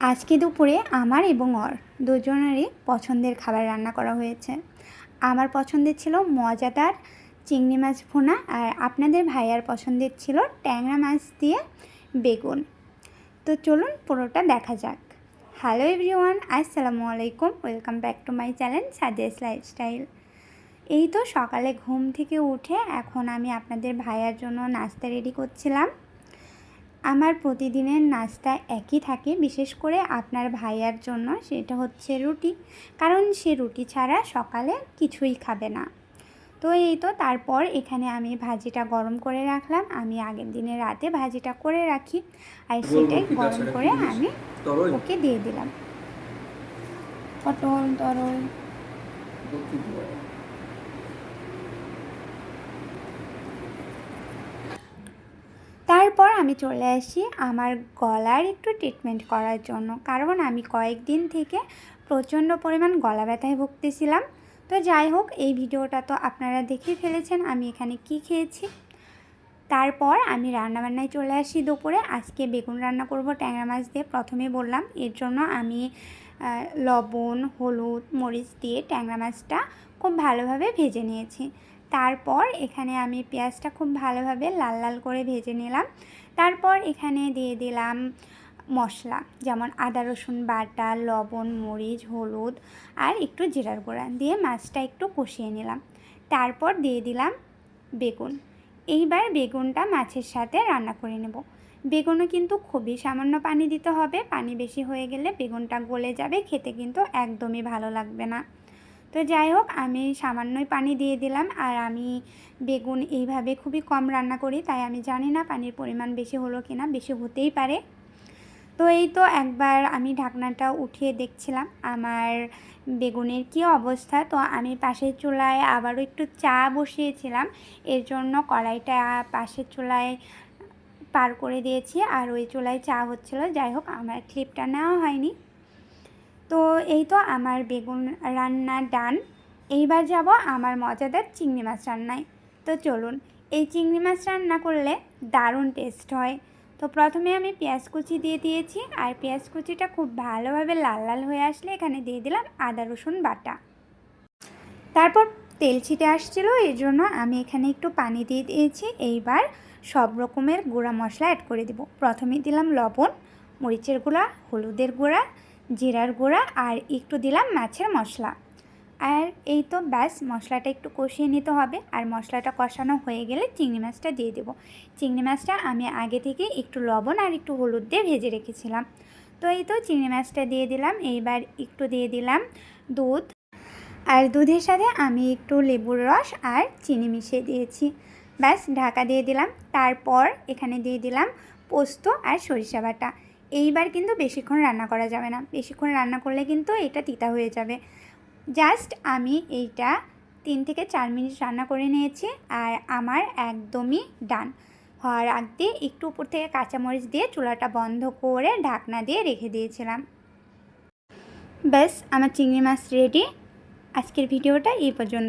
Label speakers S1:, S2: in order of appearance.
S1: আজকে দুপুরে আমার এবং অর দুজনেরই পছন্দের খাবার রান্না করা হয়েছে। আমার পছন্দের ছিল মজাদার চিংড়ি মাছ ভুনা আর আপনাদের ভাইয়ার পছন্দের ছিল ট্যাংরা মাছ দিয়ে বেগুন। তো চলুন পুরোটা দেখা যাক। হ্যালো এভরিওয়ান আসসালামু আলাইকুম welcome back to my channel Sajes lifestyle এই তো সকালে ঘুম থেকে উঠে এখন আমি আপনাদের ভাইয়ার জন্য নাস্তা রেডি করছিলাম। আমার প্রতিদিনের নাস্তা একই থাকে বিশেষ করে আপনার ভাইয়ার জন্য সেটা হচ্ছে রুটি। কারণ সে রুটি ছাড়া সকালে কিছুই খাবে না। তো এই তো তারপর এখানে আমি ভাজিটা গরম করে রাখলাম। আমি আগের দিনে রাতে ভাজিটা করে রাখি। আর সেটাই গরম করে আমি ওকে দিয়ে দিলাম। পটল তরল। তারপর আমি চলে আসি আমার গলার একটু ট্রিটমেন্ট করার জন্য। কারণ আমি কয়েকদিন থেকে প্রচণ্ড পরিমাণ গলা ব্যথায় ভুগতেছিলাম। তো যাই হোক, এই ভিডিওটা তো আপনারা দেখে ফেলেছেন আমি এখানে কি খেয়েছি। তারপর আমি রান্নাবান্নায় চলে আসি দুপুরে। আজকে বেগুন রান্না করব, ট্যাংরা মাছ দিয়ে প্রথমে বললাম। এর জন্য আমি লবণ, হলুদ, মরিচ দিয়ে ট্যাংরা মাছটা খুব ভালোভাবে ভেজে নিয়েছি। তারপর এখানে আমি পেঁয়াজটা খুব ভালোভাবে লাল লাল করে ভেজে নিলাম। তারপর এখানে দিয়ে দিলাম মশলা, যেমন আদা, রসুন বাটা, লবণ, মরিচ, হলুদ আর একটু জিরার গুঁড়া দিয়ে মাছটা একটু কষিয়ে নিলাম। তারপর দিয়ে দিলাম বেগুন। এইবার বেগুনটা মাছের সাথে রান্না করে নেব। বেগুনও কিন্তু খুবই সামান্য পানি দিতে হবে, পানি বেশি হয়ে গেলে বেগুনটা গলে যাবে, খেতে কিন্তু একদমই ভালো লাগবে না। তো যাই হোক, আমি সামান্যই পানি দিয়ে দিলাম আর আমি বেগুন এইভাবে খুবই কম রান্না করি, তাই আমি জানি না পানির পরিমাণ বেশি হলো কি না বেশি হতেই পারে। তো এই তো একবার আমি ঢাকনাটা উঠিয়ে দেখছিলাম, আমার বেগুনের কী অবস্থা? তো আমি পাশের চুলায় আবারও একটু চা বসিয়েছিলাম, এর জন্য কড়াইটা পাশের চুলায় পার করে দিয়েছি আর ওই চুলায় চা হচ্ছিল। যাই হোক, আমার ক্লিপটা নেওয়া হয়নি। তো এই তো আমার বেগুন রান্না ডান। এইবার যাব আমার মজাদার চিংড়ি মাছ রান্নায়। তো চলুন, এই চিংড়ি মাছ রান্না করলে দারুণ টেস্ট হয়। তো প্রথমে আমি পেঁয়াজ কুচি দিয়ে দিয়েছি, আর পেঁয়াজ কুচিটা খুব ভালোভাবে লাল লাল হয়ে আসলে এখানে দিয়ে দিলাম আদা, রসুন বাটা। তারপর তেল ছিটে আসছিল, এর জন্য আমি এখানে একটু পানি দিয়ে দিয়েছি। এইবার সব রকমের গুঁড়া মশলা অ্যাড করে দেব। প্রথমে দিলাম লবণ, মরিচের গুঁড়া, হলুদের গুঁড়া জিরার গুঁড়া আর একটু দিলাম মাছের মশলা। আর এই তো ব্যাস, মশলাটা একটু কষিয়ে নিতে হবে। আর মশলাটা কষানো হয়ে গেলে চিংড়ি মাছটা দিয়ে দেবো। চিংড়ি মাছটা আমি আগে থেকে একটু লবণ আর একটু হলুদ দিয়ে ভেজে রেখেছিলাম। তো এই তো চিংড়ি মাছটা দিয়ে দিলাম। এইবার একটু দিয়ে দিলাম দুধ। আর দুধের সাথে আমি একটু লেবুর রস আর চিনি মিশিয়ে দিয়েছি। ব্যাস, ঢাকা দিয়ে দিলাম। তারপর এখানে দিয়ে দিলাম পোস্ত আর সরিষা বাটা। এইবার কিন্তু বেশিক্ষণ রান্না করা যাবে না। বেশিক্ষণ রান্না করলে কিন্তু এটা তিতা হয়ে যাবে। জাস্ট আমি এইটা তিন থেকে চার মিনিট রান্না করে নিয়েছি আর আমার একদমই ডান। হওয়ার আগ দিয়ে একটু উপর থেকে কাঁচামরিচ দিয়ে চুলাটা বন্ধ করে ঢাকনা দিয়ে রেখে দিয়েছিলাম। ব্যাস, আমার চিংড়ি মাছ রেডি আজকের ভিডিওটা এই পর্যন্ত।